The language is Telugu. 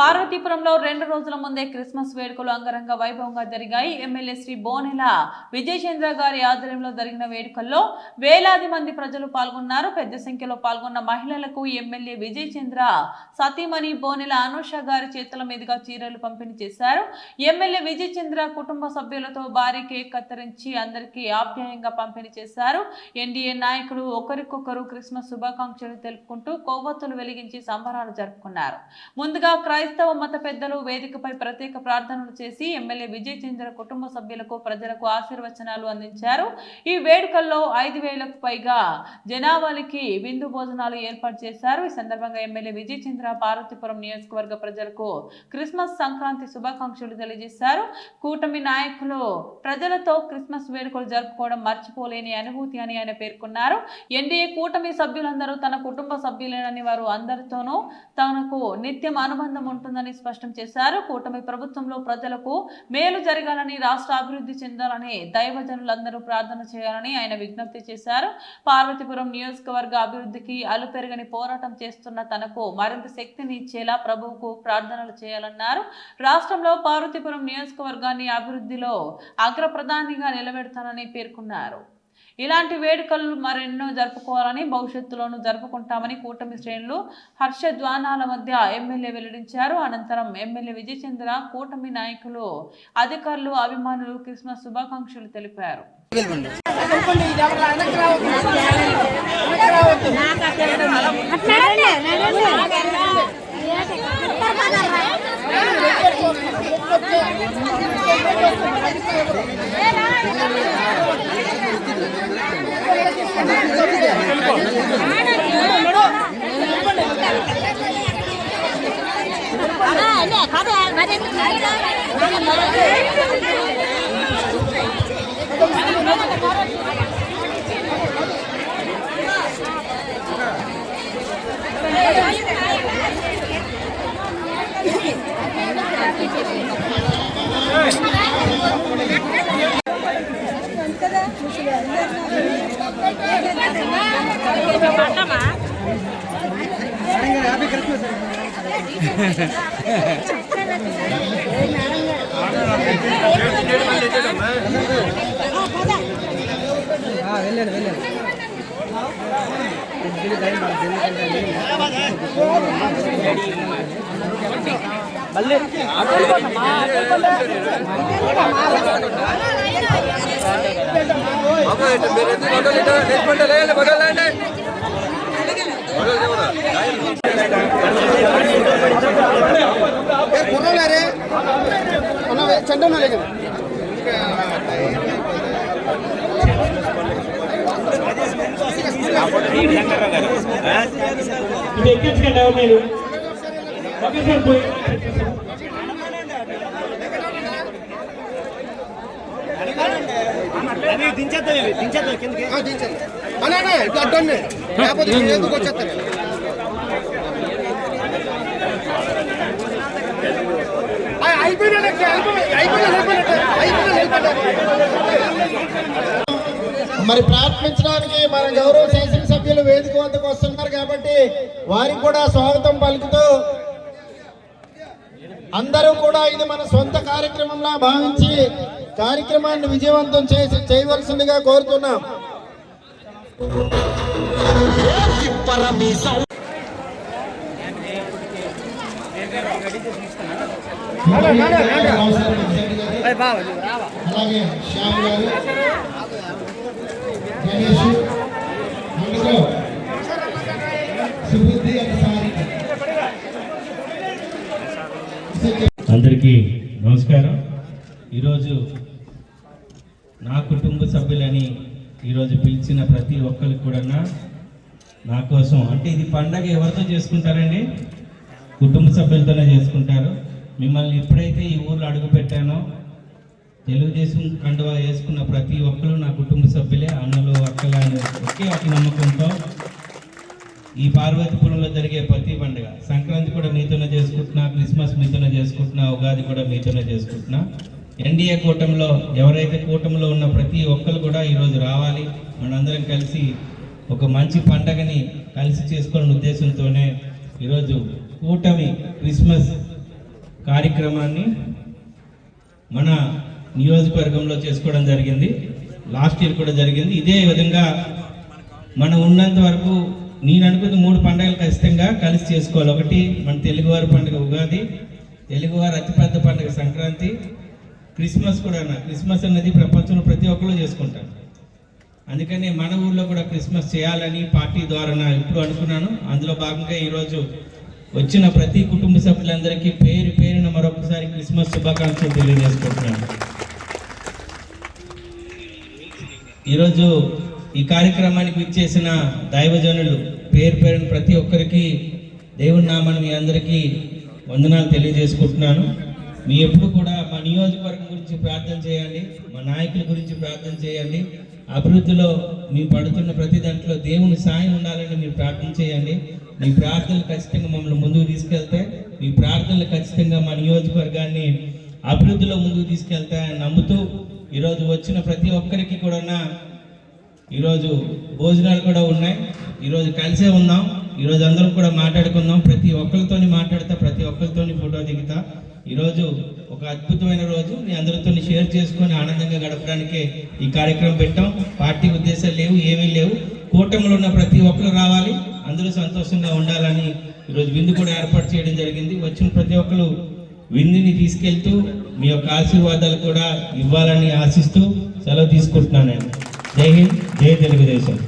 పార్వతీపురంలో రెండు రోజుల ముందే క్రిస్మస్ వేడుకలు అంగరంగ వైభవంగా జరిగాయి. ఎమ్మెల్యే శ్రీ బోనెల విజయచంద్ర గారి ఆధ్వర్యంలో జరిగిన వేడుకల్లో వేలాది మంది ప్రజలు పాల్గొన్నారు. పెద్ద సంఖ్యలో పాల్గొన్న మహిళలకు ఎమ్మెల్యే విజయచంద్ర సతీమణి బోనెల అనూష గారి చేతుల మీదుగా చీరలు పంపిణీ చేశారు. ఎమ్మెల్యే విజయచంద్ర కుటుంబ సభ్యులతో భారీ కేక్ కత్తిరించి అందరికీ ఆప్యాయంగా పంపిణీ చేశారు. ఎన్డీఏ నాయకులు ఒకరికొకరు క్రిస్మస్ శుభాకాంక్షలు తెలుపుకుంటూ కొవ్వొత్తులు వెలిగించి సంబరాలు జరుపుకున్నారు. ముందుగా క్రైస్తవ మత పెద్దలు వేదికపై ప్రత్యేక ప్రార్థనలు చేసి ఎమ్మెల్యే విజయ్ చంద్ర కుటుంబ సభ్యులకు ప్రజలకు ఆశీర్వచనాలు అందించారు. ఈ వేడుకల్లో ఐదు వేలకు పైగా జనాభాలకి విందు భోజనాలు ఏర్పాటు చేశారు. ఈ సందర్భంగా ఎమ్మెల్యే విజయ్ చంద్ర పార్వతీపురం నియోజకవర్గ ప్రజలకు క్రిస్మస్ సంక్రాంతి శుభాకాంక్షలు తెలియజేశారు. కూటమి నాయకులు ప్రజలతో క్రిస్మస్ వేడుకలు జరుపుకోవడం మర్చిపోలేని అనుభూతి అని ఆయన పేర్కొన్నారు. ఎన్డీఏ కూటమి సభ్యులందరూ తన కుటుంబ సభ్యులేనని వారు అందరితోనూ తనకు నిత్యం అనుబంధం ఉంటుందని స్పష్టం చేశారు. కూటమి ప్రభుత్వంలో ప్రజలకు మేలు జరగాలని రాష్ట్ర అభివృద్ధి చెందాలని దైవజనులందరూ ప్రార్థన చేయాలని ఆయన విజ్ఞప్తి చేశారు. పార్వతీపురం నియోజకవర్గ అభివృద్ధికి అలుపెరగని పోరాటం చేస్తున్న తనకు మరింత శక్తిని ఇచ్చేలా ప్రభువుకు ప్రార్థనలు చేయాలన్నారు. రాష్ట్రంలో పార్వతీపురం నియోజకవర్గాన్ని అభివృద్ధిలో అగ్రప్రధానిగా నిలబెడతానని పేర్కొన్నారు. ఇలాంటి వేడుకలు మరెన్నో జరుపుకోవాలని భవిష్యత్తులోనూ జరుపుకుంటామని కూటమి శ్రేణులు హర్షధ్వానాల మధ్య ఎమ్మెల్యే వెల్లడించారు. అనంతరం ఎమ్మెల్యే విజయచంద్ర కూటమి నాయకులు అధికారులు అభిమానులు క్రిస్మస్ శుభాకాంక్షలు తెలిపారు. ખાતે వెళ్ళండి వెళ్ళండి కుర్రలారే చెండ లేక ఇది ఎక్కించకండి ఎవరు మీరు ఒకేసారి పోయి. అలానే అడ్డండి. లేకపోతే నేను ఎందుకు వచ్చేస్తాను అయిపోయినా మరి ప్రార్థించడానికి మన గౌరవ శాసనసభ్యులు వేదిక వద్దకు వస్తున్నారు కాబట్టి వారికి కూడా స్వాగతం పలుకుతూ అందరూ కూడా ఇది మన సొంత కార్యక్రమంలా భావించి కార్యక్రమాన్ని విజయవంతం చేసి చేయవలసిందిగా కోరుతున్నాం. అలాగే శ్యామ్ గారు గణేష్ అందులో సుబుద్ధి అందరికీ నమస్కారం. ఈరోజు నా కుటుంబ సభ్యులని ఈరోజు పిలిచిన ప్రతి ఒక్కరు కూడా నా కోసం అంటే ఇది పండగ ఎవరితో చేసుకుంటారండి? కుటుంబ సభ్యులతోనే చేసుకుంటారు. మిమ్మల్ని ఎప్పుడైతే ఈ ఊర్లో అడుగు పెట్టానో తెలుగుదేశం కండువా వేసుకున్న ప్రతి ఒక్కరు నా కుటుంబ సభ్యులే అన్నలు అక్కలు అని ఒకే ఒక నమ్మకంతో ఈ పార్వతీపురంలో జరిగే ప్రతి పండుగ. సంక్రాంతి కూడా మీతోనే చేసుకుంటున్నా క్రిస్మస్ మీతోనే చేసుకుంటున్నా ఉగాది కూడా మీతోనే చేసుకుంటున్నా. ఎన్డీఏ కూటమిలో ఎవరైతే కూటమిలో ఉన్న ప్రతి ఒక్కరు కూడా ఈరోజు రావాలి. మనందరం కలిసి ఒక మంచి పండగని కలిసి చేసుకునే ఉద్దేశంతోనే ఈరోజు కూటమి క్రిస్మస్ కార్యక్రమాన్ని మన నియోజకవర్గంలో చేసుకోవడం జరిగింది. లాస్ట్ ఇయర్ కూడా జరిగింది. ఇదే విధంగా మనం ఉన్నంత వరకు నేను అనుకుంది మూడు పండుగలు ఖచ్చితంగా కలిసి చేసుకోవాలి. ఒకటి మన తెలుగువారి పండుగ ఉగాది తెలుగువారి అతిపెద్ద పండుగ సంక్రాంతి క్రిస్మస్ కూడా అన్న. క్రిస్మస్ అనేది ప్రపంచంలో ప్రతి ఒక్కరు చేసుకుంటారు. అందుకని మన ఊళ్ళో కూడా క్రిస్మస్ చేయాలని పార్టీ ద్వారా నా ఇప్పుడు అనుకున్నాను. అందులో భాగంగా ఈరోజు వచ్చిన ప్రతి కుటుంబ సభ్యులందరికీ పేరు పేరున మరొకసారి క్రిస్మస్ శుభాకాంక్షలు తెలియజేసుకుంటున్నాను. ఈరోజు ఈ కార్యక్రమానికి విచ్చేసిన దైవజనులు పేరు పేరున ప్రతి ఒక్కరికి దేవుని నామాన్ని మీ అందరికీ వందనాలు తెలియజేసుకుంటున్నాను. మీ ఎప్పుడు కూడా మా నియోజకవర్గం గురించి ప్రార్థన చేయండి మా నాయకుల గురించి ప్రార్థన చేయండి. అభివృద్ధిలో మీ పడుతున్న ప్రతి దాంట్లో దేవుని సాయం ఉండాలని మీరు ప్రార్థన చేయండి. మీ ప్రార్థనలు ఖచ్చితంగా మమ్మల్ని ముందుకు తీసుకెళ్తే మీ ప్రార్థనలు ఖచ్చితంగా మా నియోజకవర్గాన్ని అభివృద్ధిలో ముందుకు తీసుకెళ్తాయని నమ్ముతూ ఈరోజు వచ్చిన ప్రతి ఒక్కరికి కూడా ఈరోజు భోజనాలు కూడా ఉన్నాయి. ఈరోజు కలిసే ఉన్నాం. ఈరోజు అందరం కూడా మాట్లాడుకుందాం. ప్రతి ఒక్కరితోని మాట్లాడతా ప్రతి ఒక్కరితోని ఫోటో దిగుతా. ఈరోజు ఒక అద్భుతమైన రోజు. మీ అందరితో షేర్ చేసుకొని ఆనందంగా గడపడానికే ఈ కార్యక్రమం పెట్టాం. పార్టీ ఉద్దేశాలు లేవు ఏమీ లేవు. కూటమిలో ఉన్న ప్రతి ఒక్కరు రావాలి. అందరూ సంతోషంగా ఉండాలని ఈరోజు విందు కూడా ఏర్పాటు చేయడం జరిగింది. వచ్చిన ప్రతి ఒక్కరు విందుని తీసుకెళ్తూ మీ యొక్క ఆశీర్వాదాలు కూడా ఇవ్వాలని ఆశిస్తూ సెలవు తీసుకుంటున్నాను నేను. జై హింద్ జై తెలుగుదేశం.